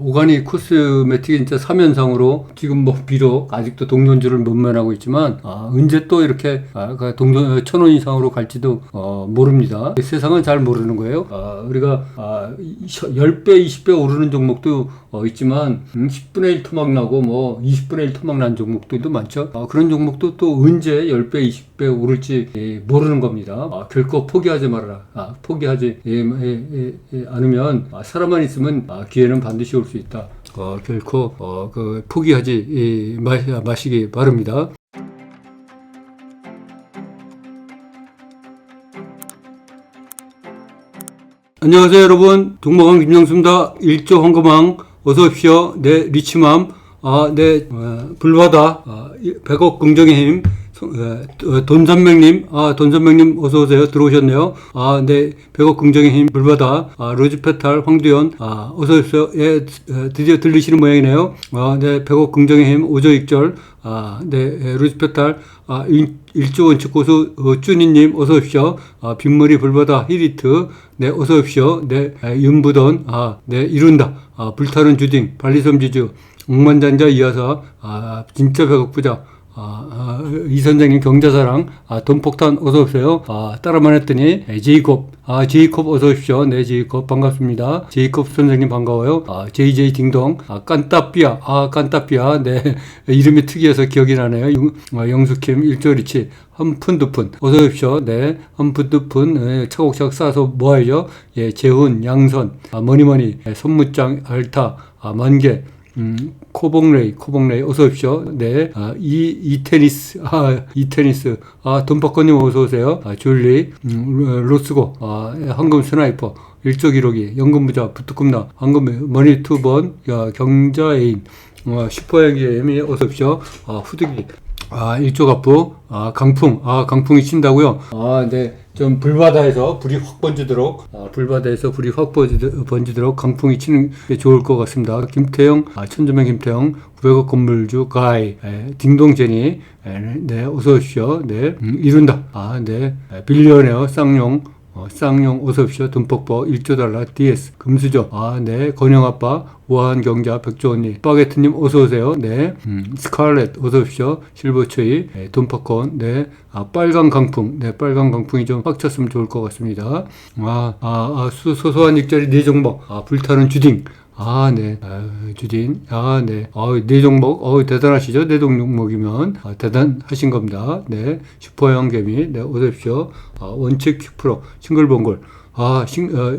오가닉 코스메틱이 진짜 3연상으로 지금 뭐 비록 아직도 동전주를 못 면하고 있지만 아, 언제 또 이렇게 아, 그 동전 천 원 이상으로 갈지도 어, 모릅니다. 세상은 잘 모르는 거예요. 아, 우리가 아, 10배, 20배 오르는 종목도 어, 있지만 음, 10분의 1 토막 나고 뭐 20분의 1 토막 난 종목들도 많죠. 아, 그런 종목도 또 언제 10배, 20배 오를지 예, 모르는 겁니다. 아, 결코 포기하지 말아라. 아, 포기하지 예, 예, 예, 예, 않으면 아, 사람만 있으면 아, 기회는 반드시 올 수 있다. 어, 결코 어, 그 포기하지 예, 마, 마시기 바랍니다. 안녕하세요 여러분 동마강 김영수입니다 1조 황금왕 어서 오십시오. 네 리치맘 아, 네 어, 불바다 아, 100억 긍정의 힘 돈선명님 아 돈선명님 어서오세요. 들어오셨네요. 아네 100억 긍정의 힘 불바다. 아, 로즈페탈 황두현 아 어서오십시오 예 어, 드디어 들리시는 모양이네요. 아네 100억 긍정의 힘 오조익절. 아 네 예, 로즈페탈. 아, 일, 일조 원칙 고수 어, 쭈니님 어서 오십시오. 아, 빗머리 불바다 히리트. 네 어서 오십시오. 네 아, 윤부던. 아네 이룬다. 아, 불타는 주딩 발리섬 지주. 억만장자 이하사. 아 진짜 배고프자. 아, 아, 이 선생님 경자사랑 아, 돈폭탄 어서 오세요. 아, 따라만 했더니 에, 제이콥 아 제이콥 어서 오십시오. 네 제이콥 반갑습니다. 제이콥 선생님 반가워요. 아 JJ 딩동 아 깐따삐아 아 깐따삐아 네 이름이 특이해서 기억이 나네요. 영, 아, 영수킴 일조리치 한푼 두푼 어서 오십시오. 네 한푼 두푼 네, 차곡차곡 쌓아서 모아야죠. 예 재훈 양선 아 머니머니 예, 손무장 알타 아 만개 음, 코봉레이, 코봉레이, 어서 오십시오. 네, 아, 이, 이 테니스, 아, 이 테니스, 아, 돈박건님 어서 오세요. 아, 줄리, 음, 로- 로스고, 아, 황금 스나이퍼, 일조 기록이, 연금부자, 부뚜꿈나, 황금 머니 투번, 야, 경자애인, 어, 슈퍼행기엠이 어서 오십시오. 아, 후드기, 아, 일조갑부, 아, 강풍, 아, 강풍이 친다고요? 아, 네. 좀 불바다에서 불이 확 번지도록, 아, 불바다에서 불이 확 번지도- 번지도록 강풍이 치는 게 좋을 것 같습니다. 김태형, 아, 천주명 김태형, 900억 건물주 가이, 에, 딩동 제니, 에, 네, 어서 오십시오. 네, 음, 이룬다. 아, 네. 에, 빌리언웨어, 쌍용, 어, 쌍용 어서 오십시오. 돈뻑뻑 1조 달러 DS 금수저. 아 네. 건영아빠 우아한 경자 백조언니. 스파게트님 어서 오세요. 네. 음, 스칼렛 오십시오. 실버초이. 네, 돈퍼콘 네. 아, 빨간 강풍. 네 빨간 강풍이 좀 확쳤으면 좋을 것 같습니다. 아, 아, 아 수, 소소한 일자리 네 종목. 아 불타는 주딩 아, 네. 아, 주진. 아, 네. 어, 네 종목. 어, 대단하시죠? 네 종목이면. 아, 대단하신 겁니다. 네. 슈퍼형 개미. 네, 오십시오. 아, 원칙 큐프로. 싱글봉골. 아, 싱, 어,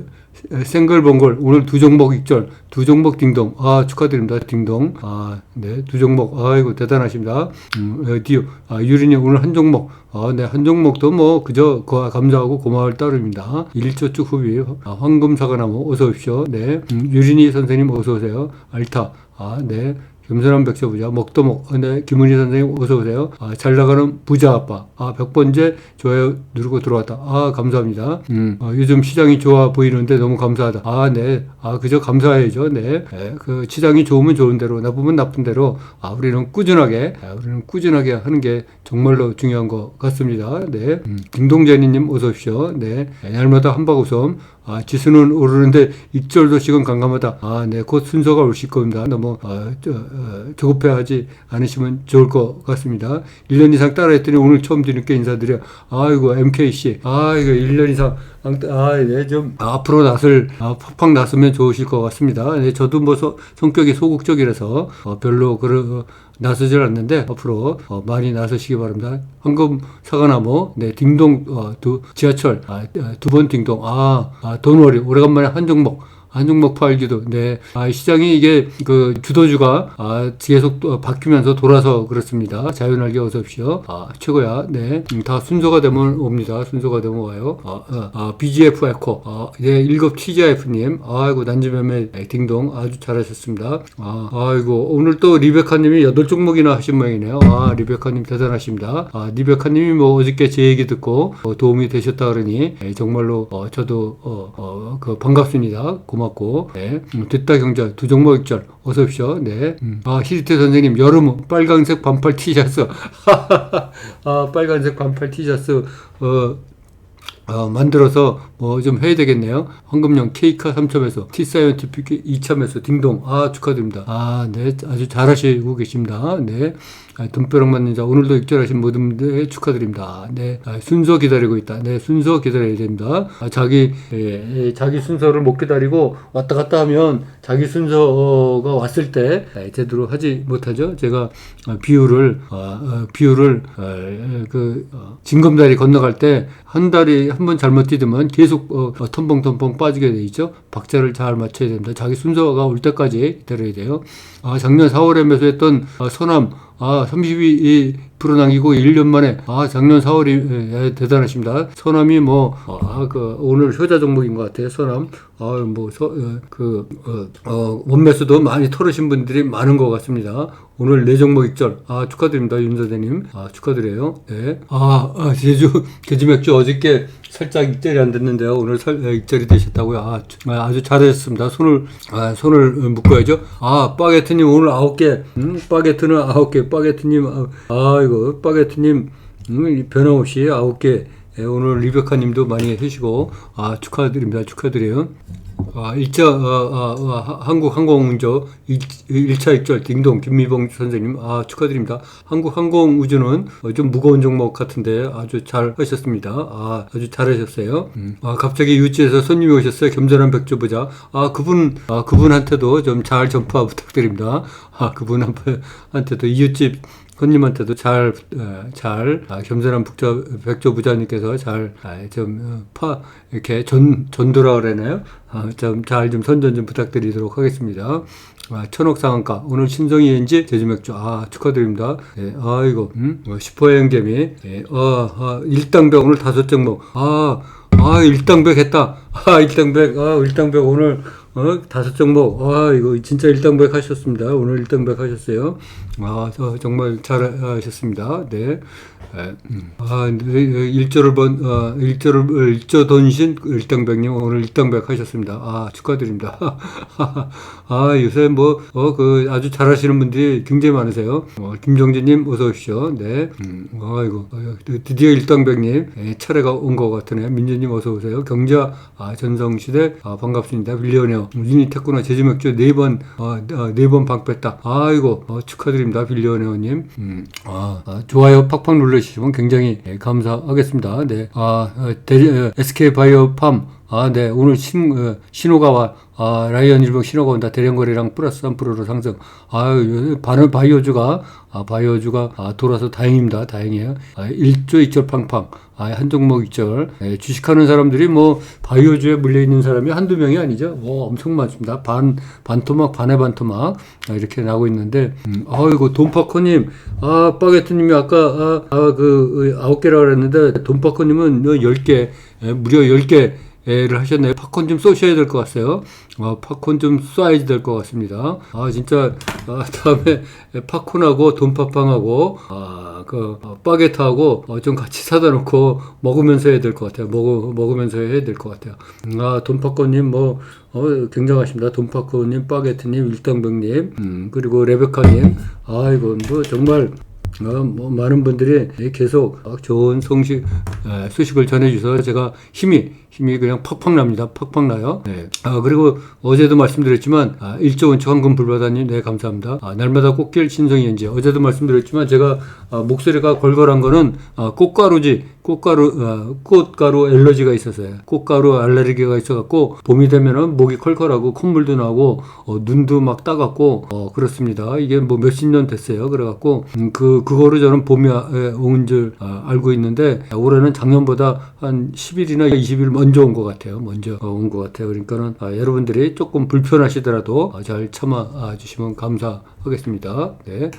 생글봉골. 오늘 두 종목 익절. 두 종목 딩동. 아, 축하드립니다. 딩동. 아, 네. 두 종목. 아이고, 대단하십니다. 음, 어, 디오. 아, 유린이 오늘 한 종목. 아, 네. 한 종목도 뭐, 그저, 거- 감사하고 고마울 따름입니다. 일조축 후비. 아, 황금사과나무. 어서 오십시오. 네. 음, 유린이 선생님 어서 오세요. 알타. 아, 네. 겸손한 백서부자, 먹도목, 어, 네, 김은희 선생님 어서오세요. 아, 잘 나가는 부자 아빠. 아, 100번째 좋아요 누르고 들어왔다. 아, 감사합니다. 음, 어, 요즘 시장이 좋아 보이는데 너무 감사하다. 아, 네. 아, 그저 감사해야죠. 네. 네, 그 시장이 좋으면 좋은 대로, 나쁘면 나쁜 대로, 아, 우리는 꾸준하게, 아, 우리는 꾸준하게 하는 게 정말로 중요한 것 같습니다. 네. 음, 김동재님 어서오십시오. 네. 날마다 한바구섬. 아, 지수는 오르는데 입절도 지금 강감하다. 아, 네, 곧 순서가 오실 겁니다. 너무 어, 저, 어, 조급해하지 않으시면 좋을 것 같습니다. 1년 이상 따라했더니 오늘 처음 드리니까 인사드려. 아이고 MKC. 아이고 1년 이상 아, 네, 좀 앞으로 낯을 아, 팍팍 낯으면 좋으실 것 같습니다. 네, 저도 뭐 소- 성격이 소극적이라서 어, 별로 그런 나서질 않는데 앞으로 어, 많이 나서시기 바랍니다. 황금 사과나무, 네 딩동 어, 두 지하철 아, 두번 딩동 아, 아 돈월이 오래간만에 한 종목 한 종목 팔기도 네 아, 시장이 이게 그 주도주가 아, 계속 또 바뀌면서 돌아서 그렇습니다. 자연알기 어서 오십시오. 아 최고야. 네. 음, 다 순서가 되면 옵니다. 순서가 되면 와요. 아, 아, 아, BGF 에코. 아, 네, 1급 TGF님. 아이고, 난지매매 딩동 아주 잘하셨습니다. 아, 아이고, 오늘 또 리베카님이 8종목이나 하신 모양이네요. 아, 리베카님 대단하십니다. 아, 리베카님이 뭐 어저께 제 얘기 듣고 어, 도움이 되셨다 그러니 예, 정말로 어, 저도 어, 어, 그 반갑습니다. 고 맙고. 네. 음, 됐다 경자 두 종목 익절 어서 오십시오. 네. 음. 아, 히리테 선생님 여름 빨간색 반팔 티셔츠. 아, 빨간색 반팔 티셔츠 어 어, 만들어서 뭐 좀 해야 되겠네요. 황금령 케이카 3점에서 T사이언티픽 2참에서 딩동 아 축하드립니다. 아 네 아주 잘하시고 계십니다. 네 아, 돈벼락 맞는 자 오늘도 익절하신 모든 분들 축하드립니다. 네 아, 순서 기다리고 있다. 네 순서 기다려야 됩니다. 아, 자기 예, 예, 자기 순서를 못 기다리고 왔다 갔다 하면 자기 순서가 왔을 때 예, 제대로 하지 못하죠. 제가 어, 비율을 어, 어, 비율을 어, 그 어, 징검다리 건너갈 때한 다리 한번 잘못 뛰면 계속 어, 어, 텀벙텀벙 빠지게 돼 있죠. 박자를 잘 맞춰야 됩니다. 자기 순서가 올 때까지 기다려야 돼요. 아, 작년 4월에 매수했던 어, 서남 아, 32% 남기고 1년 만에, 아, 작년 4월이, 예, 대단하십니다. 서남이 뭐, 아, 그, 오늘 효자 종목인 것 같아요, 서남. 아, 뭐, 서, 어, 그, 어, 어, 원매수도 많이 털으신 분들이 많은 것 같습니다. 오늘 네 종목 익절. 아, 축하드립니다, 윤 선생님. 아, 축하드려요. 네. 아, 아 제주, 제주 맥주 어저께 살짝 익절이 안 됐는데요. 오늘 살, 아, 익절이 되셨다고요. 아, 주- 아, 아주 잘하셨습니다. 손을, 아, 손을 묶어야죠. 아, 바게트님 오늘 아홉 개, 음, 바게트는 아홉 개, 바게트님, 아, 아이고, 바게트님, 음, 이 변함없이 아홉 개. 예, 오늘 리베카 님도 많이 해주시고, 아, 축하드립니다. 축하드려요. 아, 일자, 아, 아, 아, 한국항공운조 1, 차 익절 딩동 김미봉 선생님, 아, 축하드립니다. 한국항공우주는 어, 좀 무거운 종목 같은데 아주 잘 하셨습니다. 아, 아주 잘하셨어요. 음. 아, 갑자기 유치에서 손님이 오셨어요. 겸손한 백조부자. 아, 그분, 아, 그분한테도 좀 잘 전파 부탁드립니다. 아, 그분한테도 이웃집 손님한테도 잘, 어, 잘, 아, 겸손한 북조, 백조 부자님께서 잘, 아, 좀, 어, 파, 이렇게 전, 전도라 그러나요? 아, 좀, 잘 좀 선전 좀 부탁드리도록 하겠습니다. 아, 천억 상한가. 오늘 신성이 엔지 제주맥주. 아, 축하드립니다. 예, 아이고, 음, 뭐, 슈퍼행개미. 예, 아, 아, 일당백 오늘 다섯 종목. 아, 아, 일당백 했다. 아, 일당백. 아, 일당백 오늘, 어, 다섯 종목. 아, 이거 진짜 일당백 하셨습니다. 오늘 일당백 하셨어요. 아, 저 정말 잘 하셨습니다. 네. 예, 음. 아, 네, 일조를 번, 어, 일조를, 일조 돈신 일당백님 오늘 일당백 하셨습니다. 아, 축하드립니다. 아, 요새 뭐, 어, 그, 아주 잘 하시는 분들이 굉장히 많으세요. 어, 김정진님 어서 오십시오. 네. 음, 아이고, 어, 드디어 일당백님, 예, 차례가 온 것 같으네요. 민주님 어서 오세요. 경자, 아, 전성시대, 아, 반갑습니다. 빌리오네어. 유니테크나 제주맥주 네 번, 어, 어, 네번 방뺐다. 아이고, 어, 축하드립니다. 빌리오네어님. 음, 아, 아, 좋아요 팍팍 눌러주시면 굉장히 예, 감사하겠습니다. 네. 아, 어, 대, SK 바이오팜. 아, 네. 오늘 신, 어, 신호가 와, 아, 라이언 일병 신호가 온다. 대량거래량 플러스 3%로 상승. 아유, 바는 바이오주가, 아, 바이오주가, 아, 돌아서 다행입니다. 다행이에요. 아, 1조 2절 팡팡. 아, 한 종목 2절. 예, 주식하는 사람들이 뭐, 바이오주에 물려있는 사람이 한두 명이 아니죠. 뭐, 엄청 많습니다. 반, 반토막, 반의 반토막. 아, 이렇게 나오고 있는데, 음, 아이고, 돈파커님, 아, 바게트님이 아까, 아, 아 그, 아홉 개라고 그랬는데, 돈파커님은 10개, 예, 무려 10개, 를 하셨네요. 팝콘 좀 쏘셔야 될 것 같아요. 어, 팝콘 좀 쏴야지 될 것 같습니다. 아, 진짜, 아, 다음에 팝콘하고 돈파빵하고, 아, 그, 어, 바게트하고, 어, 좀 같이 사다 놓고 먹으면서 해야 될 것 같아요. 먹, 먹으면서 해야 될 것 같아요. 아, 돈파콘님 뭐, 어, 굉장하십니다. 돈파콘님, 바게트님, 일당병님, 음, 그리고 레베카님. 아이고, 뭐, 정말, 어, 뭐 많은 분들이 계속 좋은 성식 에, 소식을 전해주셔서 제가 힘이 힘이 그냥 팍팍 납니다. 팍팍 나요. 네. 아, 그리고 어제도 말씀드렸지만 아, 1조 원칙 황금 불바다님 네 감사합니다. 아, 날마다 꽃길 신성이 현지 어제도 말씀드렸지만 제가 아, 목소리가 걸걸한 거는 아, 꽃가루지 꽃가루 아, 꽃가루 알러지가 있었어요. 꽃가루 알레르기가 있어갖고 봄이 되면은 목이 컬컬하고 콧물도 나고 어, 눈도 막 따갑고 어, 그렇습니다. 이게 뭐 몇십 년 됐어요. 그래갖고 음, 그 그거를 저는 봄이 온줄 아, 알고 있는데 올해는 작년보다 한 10일이나 20일 먼저 온 것 같아요. 먼저 어, 온것 같아요. 그러니까는 아, 여러분들이 조금 불편하시더라도 아, 잘 참아 주시면 감사하겠습니다. 네.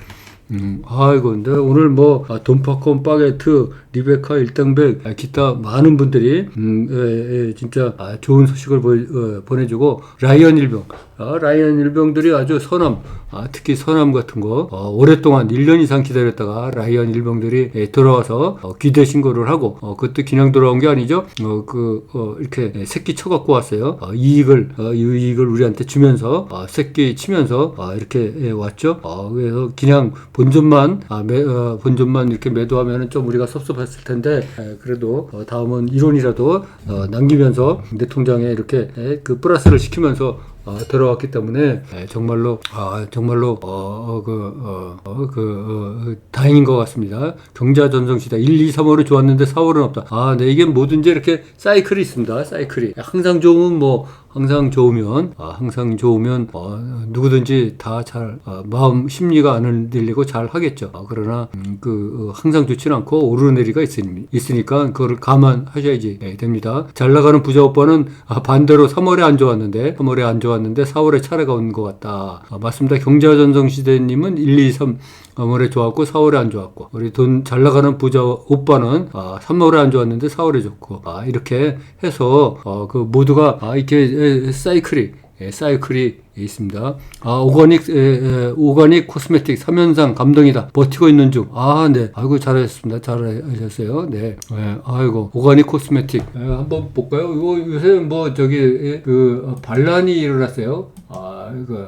음, 아이고, 근데 오늘 뭐, 아, 돈파콘, 바게트, 리베카, 일당백, 아, 기타 많은 분들이, 음, 예, 예, 진짜, 아, 좋은 소식을 보, 어, 보내주고, 라이언 일병, 아, 라이언 일병들이 아주 서남, 아, 특히 서남 같은 거, 어, 오랫동안 1년 이상 기다렸다가 라이언 일병들이 예, 돌아와서 어, 귀대 신고를 하고, 어, 그것도 그냥 돌아온 게 아니죠. 어, 그, 어, 이렇게 예, 새끼 쳐갖고 왔어요. 어, 이익을, 어, 이 이익을 우리한테 주면서, 어, 새끼 치면서, 어, 이렇게 예, 왔죠. 어, 그래서 그냥 본전만 아, 매, 어, 본전만 이렇게 매도하면은 좀 우리가 섭섭했을 텐데 에, 그래도 어, 다음은 1원이라도 어, 남기면서 내 통장에 이렇게 에, 그 플러스를 시키면서 어, 들어왔기 때문에 에, 정말로 아, 정말로 어, 어, 그, 어, 어, 그, 어, 다행인 것 같습니다. 경자 전성 시대 1, 2, 3월은 좋았는데 4월은 없다. 아, 네 이게 뭐든지 이렇게 사이클이 있습니다. 사이클이 항상 좋으면 뭐 항상 좋으면 아, 항상 좋으면 어, 누구든지 다잘 마음 심리가 안 흔들리고 잘 하겠죠. 아, 그러나 음, 그 어, 항상 좋지는 않고 오르내리가 있으니, 있으니까 그거를 감안하셔야지 예, 됩니다. 잘 나가는 부자 오빠는 아, 반대로 3월에 안 좋았는데 3월에 안 좋았는데 4월에 차례가 온 것 같다. 아, 맞습니다. 경자전성 시대님은 1, 2, 3 3월에 좋았고 4월에 안 좋았고 우리 돈 잘 나가는 부자 오빠는 아, 3월에 안 좋았는데 4월에 좋고 아, 이렇게 해서 어, 그 모두가 아, 이렇게 에, 사이클이 예, 사이클이 있습니다. 아, 오가닉, 에, 에, 오가닉 코스메틱 3연상 감동이다. 버티고 있는 중. 아, 네. 아이고, 잘하셨습니다. 잘하셨어요. 네. 예, 아이고, 오가닉 코스메틱. 예, 한번 볼까요? 이거 요새 뭐, 저기, 예, 그, 어, 반란이 일어났어요. 아, 이거.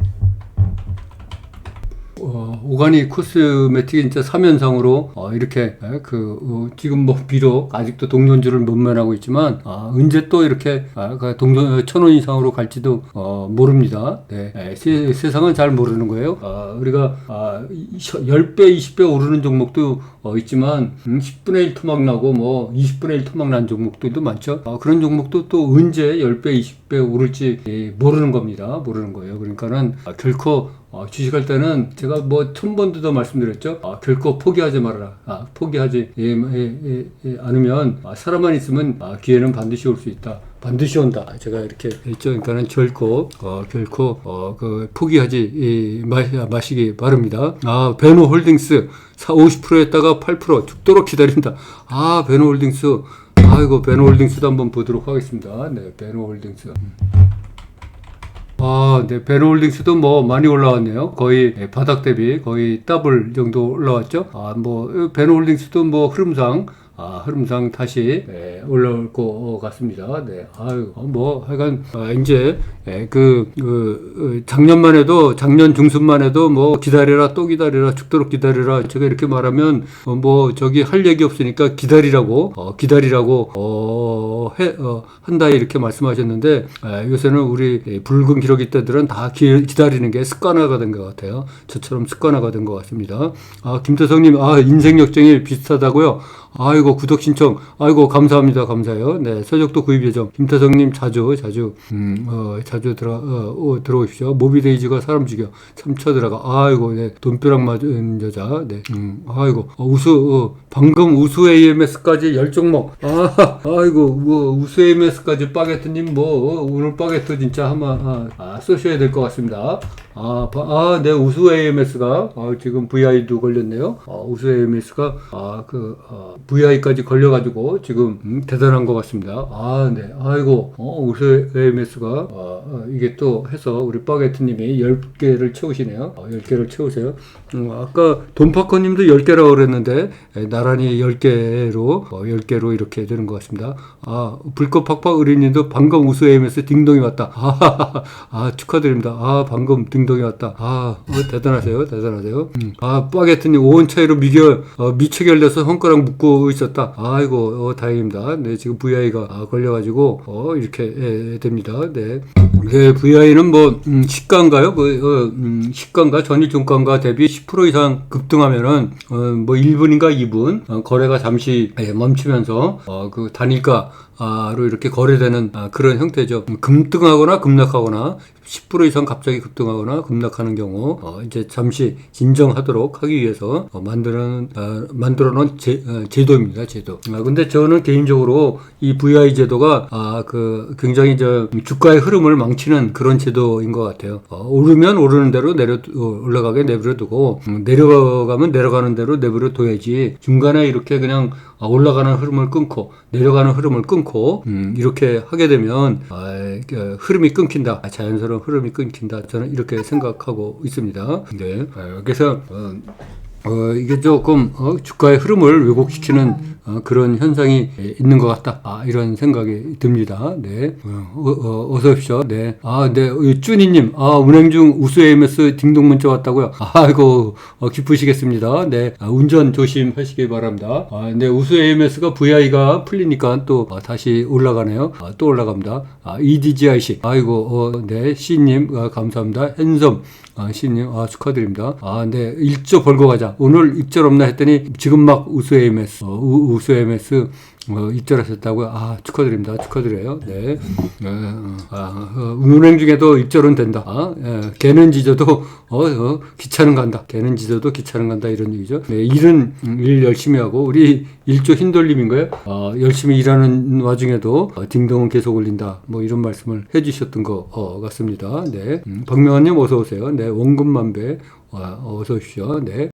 어, 오가닉 코스메틱이 진짜 3연상으로 어, 이렇게 에, 그 어, 지금 뭐 비록 아직도 동전주를 못 면하고 있지만 아, 언제 또 이렇게 아, 그 동전 천 원 이상으로 갈지도 어, 모릅니다. 네. 에, 세, 세상은 잘 모르는 거예요. 아, 우리가 아, 10배, 20배 오르는 종목도 어, 있지만 음, 10분의 1 토막 나고 뭐 20분의 1 토막 난 종목들도 많죠. 아, 그런 종목도 또 언제 10배, 20배 오를지 예, 모르는 겁니다. 모르는 거예요. 그러니까는 아, 결코 어, 주식할 때는 제가 뭐 천 번도 더 말씀드렸죠. 아, 결코 포기하지 말아라. 아, 포기하지 예, 예, 예, 예, 않으면 아, 사람만 있으면 아, 기회는 반드시 올 수 있다. 반드시 온다. 제가 이렇게 했죠. 그러니까는 결코 어, 결코 어, 그 포기하지 이, 마, 마시기 바랍니다. 아 베노 홀딩스 4, 50%였다가 8% 죽도록 기다린다. 아 베노 홀딩스 아이고 베노 홀딩스도 한번 보도록 하겠습니다. 네 베노 홀딩스. 아, 네, 베르홀딩스도 뭐 많이 올라왔네요. 거의 예, 바닥 대비 거의 더블 정도 올라왔죠. 아, 뭐 베르홀딩스도 뭐 흐름상 아, 흐름상 다시 예, 올라올 것 같습니다. 네, 아유, 뭐 하여간 아, 이제 예, 그, 그 어, 작년만 해도 작년 중순만 해도 뭐 기다려라 또 기다려라 죽도록 기다려라 제가 이렇게 말하면 어, 뭐 저기 할 얘기 없으니까 기다리라고 어, 기다리라고 어, 해, 어, 한다 이렇게 말씀하셨는데 예, 요새는 우리 예, 붉은 기러기 때들은 다 기, 기다리는 게 습관화가 된 것 같아요. 저처럼 습관화가 된 것 같습니다. 아 김태성님 아 인생 역정이 비슷하다고요. 아이고 구독 신청. 아이고 감사합니다. 감사해요. 네 서적도 구입 예정. 김태성님 자주 자주 음, 어, 자주 들어 어, 어, 들어오십시오. 모비데이지가 사람 죽여. 참 쳐 들어가. 아이고 네 돈벼락 맞은 여자. 네 음, 아이고. 어, 우수 어, 방금 우수 AMS까지 열 종목. 아 아이고 뭐 우수 AMS까지 빠게트님 뭐 어, 오늘 빠게트 진짜 한번 아, 아, 쓰셔야 될 것 같습니다. 아, 바, 아, 네, 우수 AMS가, 아, 지금 VI도 걸렸네요. 아, 우수 AMS가, 아, 그, 아, VI까지 걸려가지고, 지금, 음, 대단한 것 같습니다. 아, 네, 아이고, 어, 우수 AMS가, 아, 아, 이게 또 해서, 우리 바게트님이 10개를 채우시네요. 아, 10개를 채우세요. 음, 아까 돈파커님도 10개라고 그랬는데, 에, 나란히 10개로, 어, 10개로 이렇게 되는 것 같습니다. 아, 불꽃 팍팍 의리님도 방금 우수 AMS 딩동이 왔다. 아, 아, 축하드립니다. 아, 방금 딩 행동이 왔다. 아, 어, 대단하세요. 대단하세요. 음. 아, 빠게트님 5원 차이로 미결, 어, 미체결돼서 손가락 묶고 있었다. 아이고, 어, 다행입니다. 네, 지금 VI가 아, 걸려가지고, 어, 이렇게 예, 됩니다. 네. 네, VI는 뭐, 음, 시가인가요? 그, 어, 음, 시가인가? 전일 종가인가 대비 10% 이상 급등하면은, 어, 뭐 1분인가 2분, 어, 거래가 잠시 예, 멈추면서, 어, 그 단일가, 로 이렇게 거래되는 아, 그런 형태죠. 급등하거나 급락하거나 10% 이상 갑자기 급등하거나 급락하는 경우 어, 이제 잠시 진정하도록 하기 위해서 어, 만드는 어, 만들어 놓은 제, 어, 제도입니다. 제도. 아, 근데 저는 개인적으로 이 VI 제도가 아, 그 굉장히 저 주가의 흐름을 망치는 그런 제도인 것 같아요. 어, 오르면 오르는 대로 내려 올라가게 내버려두고 음, 내려가면 내려가는 대로 내버려둬야지 중간에 이렇게 그냥 아, 올라가는 흐름을 끊고 내려가는 흐름을 끊고 음, 이렇게 하게 되면 아, 그 흐름이 끊긴다. 자연스러운 흐름이 끊긴다. 저는 이렇게 생각하고 있습니다. 네. 아, 그래서 어, 어, 이게 조금 어, 주가의 흐름을 왜곡시키는 어, 그런 현상이 에, 있는 것 같다. 아, 이런 생각이 듭니다. 네. 어, 어, 서 오십시오. 네. 아, 네. 어, 쭈니님, 아, 운행 중 우수 AMS 딩동 문자 왔다고요? 아이고, 어, 기쁘시겠습니다. 네. 아, 운전 조심하시기 바랍니다. 아, 네. 우수 AMS가 VI가 풀리니까 또 어, 다시 올라가네요. 아, 또 올라갑니다. 아, EDGIC. 아이고, 어, 네. C님, 아, 감사합니다. 핸섬. 아, C님, 아, 축하드립니다. 아, 네. 1조 벌고 가자. 오늘 입절 없나 했더니 지금 막 우수 AMS, 어, 우, 우수 AMS 어, 입절하셨다고요? 아, 축하드립니다. 축하드려요. 네. 어, 어, 아, 어, 운행 중에도 입절은 된다. 아, 예, 개는 짖어도, 어, 어, 기차는 간다. 개는 짖어도 기차는 간다. 이런 얘기죠. 네, 일은 음, 일 열심히 하고, 우리 일조 힘돌림인 거예요. 어, 열심히 일하는 와중에도 어, 딩동은 계속 올린다. 뭐 이런 말씀을 해주셨던 것 어, 같습니다. 네. 음, 박명환님 어서 오세요. 네, 원금만배. 어, 어서 오십시오. 네.